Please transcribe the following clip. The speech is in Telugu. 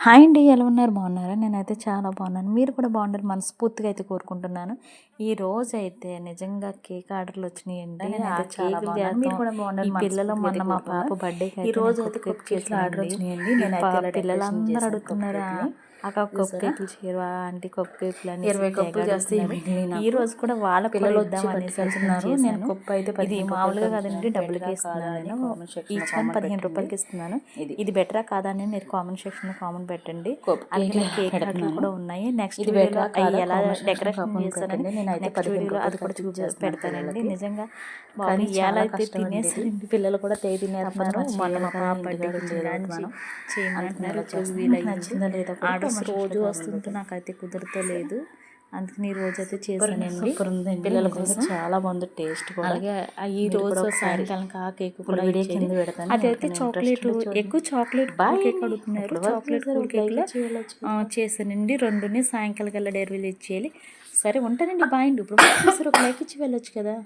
హాయ్ అండి ఎలా ఉన్నారు? బాగున్నారా? నేనైతే చాలా బాగున్నాను. మీరు కూడా బాగుండాలి మనస్ఫూర్తిగా అయితే కోరుకుంటున్నాను. ఈ రోజు అయితే నిజంగా కేక్ ఆర్డర్లు బాగుండాలి ఈ పిల్లలు మొన్న మా. పాప బర్త్డే ఈ రోజు అయితే కప్ కేక్లు ఆర్డర్ వచ్చినాయండి. పిల్లలందరూ అడుగుతున్నారా? కప్ కేక్ని. అక్క కప్ చూసారా? కేకులు చేయవా ఆంటీ కేకులు అని ఇరవై కప్పులు చేస్తే మిగిలినాయి నాకు. ఈ రోజు కూడా వాళ్ళ పిల్లలు పట్టుకెళ్తున్నారు. నేను. కప్పు అయితే ఇది పదిహేను మామూలుగా కదండి. డబ్బులకి ఇస్తున్నాను ఈచ్ వన్ పదిహేను. రూపాయలకి ఇస్తున్నాను ఇది. బెటరా కాదా అని మీరు కామెంట్ సెక్షన్లో కామెంట్ పెట్టండి అలాగే కేక్ పెడుతున్నాను. కూడా ఉన్నాయి నెక్స్ట్ వీడియోలో అవి ఎలా డెకరేషన్. నేనైతే నెక్స్ట్ వీడియోలో అది కూడా చూసి పెడతానండి. నిజంగా బాబు ఎలా అయితే. తినేసి పిల్లలు కూడా తేయి తినేస్తున్నారు మొన్న మా పాప చేయమంటున్నారు. నచ్చిందా లేదా కామెంట్ రోజు వస్తుంటే నాకైతే కుదురుతలేదు. అందుకని ఈ రోజు అయితే చేశానండి పిల్లల కోసం. చాలా బాగుంది టేస్ట్ కూడా. అలాగే ఈ రోజు సాయంకాలం ఆ కేక్ కూడా వీడియో. కింద పెడతాను. అదైతే చాక్లెట్. ఎక్కువ చాక్లెట్. కేక్ అడుగుతున్నారు. చాక్లెట్ కూల్ చేశానండి. రెండుని సాయంకాలం కల్లా డెలివరీ ఇచ్చేయాలి సరే ఉంటానండి బాయ్ ఇప్పుడు ఒక లైక్ ఇచ్చి వెళ్ళొచ్చు కదా.